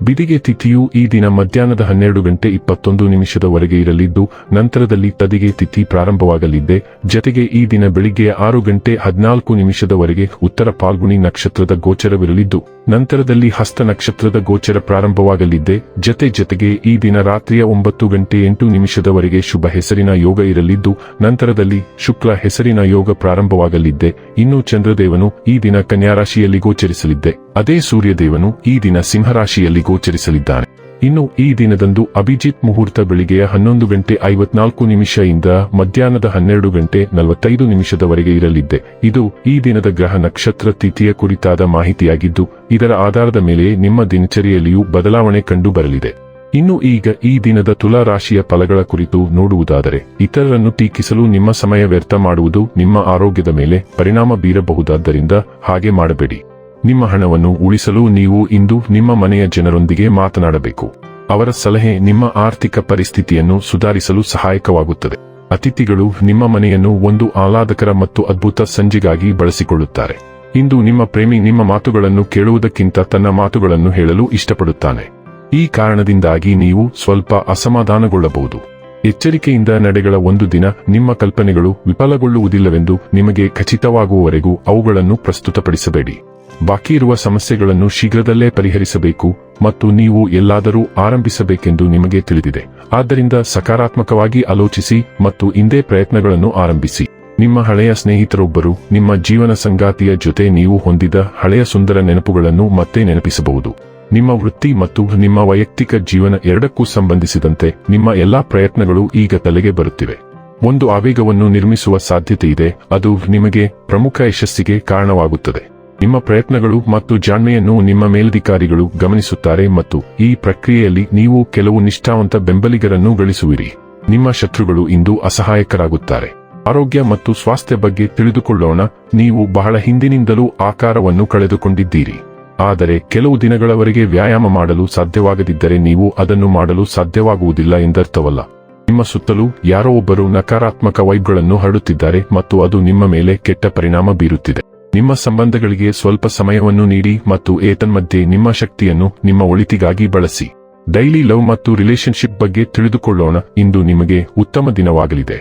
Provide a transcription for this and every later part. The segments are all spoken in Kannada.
ಬಿದಿಗೆ ತಿಥಿಯು ಈ ದಿನ ಮಧ್ಯಾಹ್ನದ ಹನ್ನೆರಡು ಗಂಟೆ ಇಪ್ಪತ್ತೊಂದು ನಿಮಿಷದವರೆಗೆ ಇರಲಿದ್ದು, ನಂತರದಲ್ಲಿ ತದಿಗೆ ತಿಥಿ ಪ್ರಾರಂಭವಾಗಲಿದ್ದೆ ಜತೆಗೆ ಈ ದಿನ ಬೆಳಿಗ್ಗೆ ಆರು ಗಂಟೆ ಹದಿನಾಲ್ಕು ನಿಮಿಷದವರೆಗೆ ಉತ್ತರ ಪಾಲ್ಗುಣಿ ನಕ್ಷತ್ರದ ಗೋಚರವಿರಲಿದ್ದು, ನಂತರದಲ್ಲಿ ಹಸ್ತ ನಕ್ಷತ್ರದ ಗೋಚರ ಪ್ರಾರಂಭವಾಗಲಿದ್ದೆ ಜತೆ ಜತೆಗೆ ಈ ದಿನ ರಾತ್ರಿಯ ಒಂಬತ್ತು ಗಂಟೆ ಎಂಟು ನಿಮಿಷದವರೆಗೆ ಶುಭ ಹೆಸರಿನ ಯೋಗ ಇರಲಿದ್ದು, ನಂತರದಲ್ಲಿ ಶುಕ್ಲ ಹೆಸರಿನ ಯೋಗ ಪ್ರಾರಂಭವಾಗಲಿದ್ದೆ ಇನ್ನು ಚಂದ್ರದೇವನು ಈ ದಿನ ಕನ್ಯಾರಾಶಿಯಲ್ಲಿ ಗೋಚರಿಸಲಿದ್ದೆ ಅದೇ ಸೂರ್ಯದೇವನು ಈ ದಿನ ಸಿಂಹರಾಶಿಯಲ್ಲಿ ಗೋಚರಿಸಲಿದ್ದಾನೆ. ಇನ್ನು ಈ ದಿನದಂದು ಅಭಿಜಿತ್ ಮುಹೂರ್ತ ಬೆಳಿಗ್ಗೆಯ ಹನ್ನೊಂದು ಗಂಟೆ ಐವತ್ನಾಲ್ಕು ಇಂದ ಮಧ್ಯಾಹ್ನದ ಹನ್ನೆರಡು ಗಂಟೆ ನಲವತ್ತೈದು ನಿಮಿಷದವರೆಗೆ ಇರಲಿದ್ದೆ. ಇದು ಈ ದಿನದ ಗ್ರಹ ನಕ್ಷತ್ರ ತಿಥಿಯ ಕುರಿತಾದ ಮಾಹಿತಿಯಾಗಿದ್ದು, ಇದರ ಆಧಾರದ ಮೇಲೆ ನಿಮ್ಮ ದಿನಚರಿಯಲ್ಲಿಯೂ ಬದಲಾವಣೆ ಕಂಡು ಬರಲಿದೆ ಇನ್ನು ಈಗ ಈ ದಿನದ ತುಲಾ ರಾಶಿಯ ಫಲಗಳ ಕುರಿತು ನೋಡುವುದಾದರೆ, ಇತರರನ್ನು ಟೀಕಿಸಲು ನಿಮ್ಮ ಸಮಯ ವ್ಯರ್ಥ ಮಾಡುವುದು ನಿಮ್ಮ ಆರೋಗ್ಯದ ಮೇಲೆ ಪರಿಣಾಮ ಬೀರಬಹುದಾದ್ದರಿಂದ ಹಾಗೆ ಮಾಡಬೇಡಿ. ನಿಮ್ಮ ಹಣವನ್ನು ಉಳಿಸಲು ನೀವು ಇಂದು ನಿಮ್ಮ ಮನೆಯ ಜನರೊಂದಿಗೆ ಮಾತನಾಡಬೇಕು. ಅವರ ಸಲಹೆ ನಿಮ್ಮ ಆರ್ಥಿಕ ಪರಿಸ್ಥಿತಿಯನ್ನು ಸುಧಾರಿಸಲು ಸಹಾಯಕವಾಗುತ್ತದೆ. ಅತಿಥಿಗಳು ನಿಮ್ಮ ಮನೆಯನ್ನು ಒಂದು ಆಹ್ಲಾದಕರ ಮತ್ತು ಅದ್ಭುತ ಸಂಜೆಗಾಗಿ ಬಳಸಿಕೊಳ್ಳುತ್ತಾರೆ. ಇಂದು ನಿಮ್ಮ ಪ್ರೇಮಿ ನಿಮ್ಮ ಮಾತುಗಳನ್ನು ಕೇಳುವುದಕ್ಕಿಂತ ತನ್ನ ಮಾತುಗಳನ್ನು ಹೇಳಲು ಇಷ್ಟಪಡುತ್ತಾನೆ. ಈ ಕಾರಣದಿಂದಾಗಿ ನೀವು ಸ್ವಲ್ಪ ಅಸಮಾಧಾನಗೊಳ್ಳಬಹುದು. ಎಚ್ಚರಿಕೆಯಿಂದ ನಡೆಗಳ ಒಂದು ದಿನ ನಿಮ್ಮ ಕಲ್ಪನೆಗಳು ವಿಫಲಗೊಳ್ಳುವುದಿಲ್ಲವೆಂದು ನಿಮಗೆ ಖಚಿತವಾಗುವವರೆಗೂ ಅವುಗಳನ್ನು ಪ್ರಸ್ತುತಪಡಿಸಬೇಡಿ. ಬಾಕಿ ಇರುವ ಸಮಸ್ಯೆಗಳನ್ನು ಶೀಘ್ರದಲ್ಲೇ ಪರಿಹರಿಸಬೇಕು ಮತ್ತು ನೀವು ಎಲ್ಲಾದರೂ ಆರಂಭಿಸಬೇಕೆಂದು ನಿಮಗೆ ತಿಳಿದಿದೆ. ಆದ್ದರಿಂದ ಸಕಾರಾತ್ಮಕವಾಗಿ ಆಲೋಚಿಸಿ ಮತ್ತು ಇಂದೇ ಪ್ರಯತ್ನಗಳನ್ನು ಆರಂಭಿಸಿ. ನಿಮ್ಮ ಹಳೆಯ ಸ್ನೇಹಿತರೊಬ್ಬರು, ನಿಮ್ಮ ಜೀವನ ಸಂಗಾತಿಯ ಜೊತೆ ನೀವು ಹೊಂದಿದ ಹಳೆಯ ಸುಂದರ ನೆನಪುಗಳನ್ನು ಮತ್ತೆ ನೆನಪಿಸಬಹುದು. ನಿಮ್ಮ ವೃತ್ತಿ ಮತ್ತು ನಿಮ್ಮ ವೈಯಕ್ತಿಕ ಜೀವನ ಎರಡಕ್ಕೂ ಸಂಬಂಧಿಸಿದಂತೆ ನಿಮ್ಮ ಎಲ್ಲಾ ಪ್ರಯತ್ನಗಳು ಈಗ ತಲೆಗೆ ಬರುತ್ತಿವೆ. ಒಂದು ಆವೇಗವನ್ನು ನಿರ್ಮಿಸುವ ಸಾಧ್ಯತೆ ಇದೆ ಅದು ನಿಮಗೆ ಪ್ರಮುಖ ಯಶಸ್ಸಿಗೆ ಕಾರಣವಾಗುತ್ತದೆ. ನಿಮ್ಮ ಪ್ರಯತ್ನಗಳು ಮತ್ತು ಜಾಣ್ಮೆಯನ್ನು ನಿಮ್ಮ ಮೇಲಧಿಕಾರಿಗಳು ಗಮನಿಸುತ್ತಾರೆ ಮತ್ತು ಈ ಪ್ರಕ್ರಿಯೆಯಲ್ಲಿ ನೀವು ಕೆಲವು ನಿಷ್ಠಾವಂತ ಬೆಂಬಲಿಗರನ್ನು ಗಳಿಸುವಿರಿ. ನಿಮ್ಮ ಶತ್ರುಗಳು ಇಂದು ಅಸಹಾಯಕರಾಗುತ್ತಾರೆ. ಆರೋಗ್ಯ ಮತ್ತು ಸ್ವಾಸ್ಥ್ಯ ಬಗ್ಗೆ ತಿಳಿದುಕೊಳ್ಳೋಣ. ನೀವು ಬಹಳ ಹಿಂದಿನಿಂದಲೂ ಆಕಾರವನ್ನು ಕಳೆದುಕೊಂಡಿದ್ದೀರಿ. ಆದರೆ ಕೆಲವು ದಿನಗಳವರೆಗೆ ವ್ಯಾಯಾಮ ಮಾಡಲು ಸಾಧ್ಯವಾಗದಿದ್ದರೆ ನೀವು ಅದನ್ನು ಮಾಡಲು ಸಾಧ್ಯವಾಗುವುದಿಲ್ಲ ಎಂದರ್ಥವಲ್ಲ. ನಿಮ್ಮ ಸುತ್ತಲೂ ಯಾರೋ ಒಬ್ಬರು ನಕಾರಾತ್ಮಕ ವೈಬ್ಗಳನ್ನು ಹರಡುತ್ತಿದ್ದಾರೆ ಮತ್ತು ಅದು ನಿಮ್ಮ ಮೇಲೆ ಕೆಟ್ಟ ಪರಿಣಾಮ ಬೀರುತ್ತಿದೆ. ನಿಮ್ಮ ಸಂಬಂಧಗಳಿಗೆ ಸ್ವಲ್ಪ ಸಮಯವನ್ನು ನೀಡಿ ಮತ್ತು ಏತನ್ಮಧ್ಯೆ ನಿಮ್ಮ ಶಕ್ತಿಯನ್ನು ನಿಮ್ಮ ಒಳಿತಿಗಾಗಿ ಬಳಸಿ. ಡೈಲಿ ಲವ್ ಮತ್ತು ರಿಲೇಶನ್ಶಿಪ್ ಬಗ್ಗೆ ತಿಳಿದುಕೊಳ್ಳೋಣ. ಇಂದು ನಿಮಗೆ ಉತ್ತಮ ದಿನವಾಗಲಿದೆ.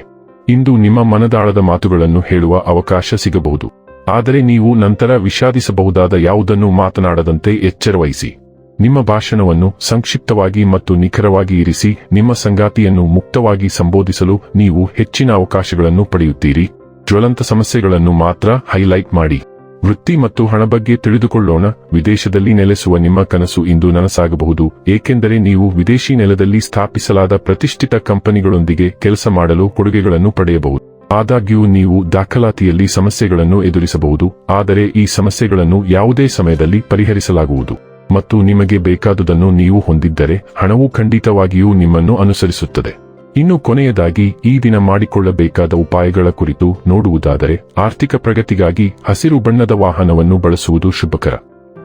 ಇಂದು ನಿಮ್ಮ ಮನದಾಳದ ಮಾತುಗಳನ್ನು ಹೇಳುವ ಅವಕಾಶ ಸಿಗಬಹುದು. ಆದರೆ ನೀವು ನಂತರ ವಿಷಾದಿಸಬಹುದಾದ ಯಾವುದನ್ನು ಮಾತನಾಡದಂತೆ ಎಚ್ಚರವಹಿಸಿ. ನಿಮ್ಮ ಭಾಷಣವನ್ನು ಸಂಕ್ಷಿಪ್ತವಾಗಿ ಮತ್ತು ನಿಖರವಾಗಿ ಇರಿಸಿ. ನಿಮ್ಮ ಸಂಗಾತಿಯನ್ನು ಮುಕ್ತವಾಗಿ ಸಂಬೋಧಿಸಲು ನೀವು ಹೆಚ್ಚಿನ ಅವಕಾಶಗಳನ್ನು ಪಡೆಯುತ್ತೀರಿ. ಜ್ವಲಂತ ಸಮಸ್ಯೆಗಳನ್ನು ಮಾತ್ರ ಹೈಲೈಟ್ ಮಾಡಿ. ವೃತ್ತಿ ಮತ್ತು ಹಣ ಬಗ್ಗೆ ತಿಳಿದುಕೊಳ್ಳೋಣ. ವಿದೇಶದಲ್ಲಿ ನೆಲೆಸುವ ನಿಮ್ಮ ಕನಸು ಇಂದು ನನಸಾಗಬಹುದು. ಏಕೆಂದರೆ ನೀವು ವಿದೇಶಿ ನೆಲದಲ್ಲಿ ಸ್ಥಾಪಿಸಲಾದ ಪ್ರತಿಷ್ಠಿತ ಕಂಪನಿಗಳೊಂದಿಗೆ ಕೆಲಸ ಮಾಡಲು ಕೊಡುಗೆಗಳನ್ನು ಪಡೆಯಬಹುದು. ಆದಾಗ್ಯೂ ನೀವು ದಾಖಲಾತಿಯಲ್ಲಿ ಸಮಸ್ಯೆಗಳನ್ನು ಎದುರಿಸಬಹುದು. ಆದರೆ ಈ ಸಮಸ್ಯೆಗಳನ್ನು ಯಾವುದೇ ಸಮಯದಲ್ಲಿ ಪರಿಹರಿಸಲಾಗುವುದು. ಮತ್ತು ನಿಮಗೆ ಬೇಕಾದುದನ್ನು ನೀವು ಹೊಂದಿದ್ದರೆ ಹಣವು ಖಂಡಿತವಾಗಿಯೂ ನಿಮ್ಮನ್ನು ಅನುಸರಿಸುತ್ತದೆ. ಇನ್ನು ಕೊನೆಯದಾಗಿ ಈ ದಿನ ಮಾಡಿಕೊಳ್ಳಬೇಕಾದ ಉಪಾಯಗಳ ಕುರಿತು ನೋಡುವುದಾದರೆ ಆರ್ಥಿಕ ಪ್ರಗತಿಗಾಗಿ ಹಸಿರು ಬಣ್ಣದ ವಾಹನವನ್ನು ಬಳಸುವುದು ಶುಭಕರ.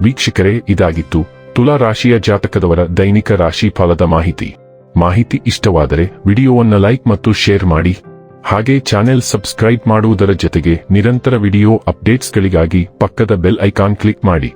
ವೀಕ್ಷಕರೇ, ಇದಾಗಿತ್ತು ತುಲಾ ರಾಶಿಯ ಜಾತಕದವರ ದೈನಿಕ ರಾಶಿ ಫಲದ ಮಾಹಿತಿ. ಮಾಹಿತಿ ಇಷ್ಟವಾದರೆ ವಿಡಿಯೋವನ್ನು ಲೈಕ್ ಮತ್ತು ಶೇರ್ ಮಾಡಿ. ಹಾಗೆ ಚಾನೆಲ್ ಸಬ್ಸ್ಕ್ರೈಬ್ ಮಾಡುವುದರ ಜೊತೆಗೆ ನಿರಂತರ ವಿಡಿಯೋ ಅಪ್ಡೇಟ್ಸ್ಗಳಿಗಾಗಿ ಪಕ್ಕದ ಬೆಲ್ ಐಕಾನ್ ಕ್ಲಿಕ್ ಮಾಡಿ.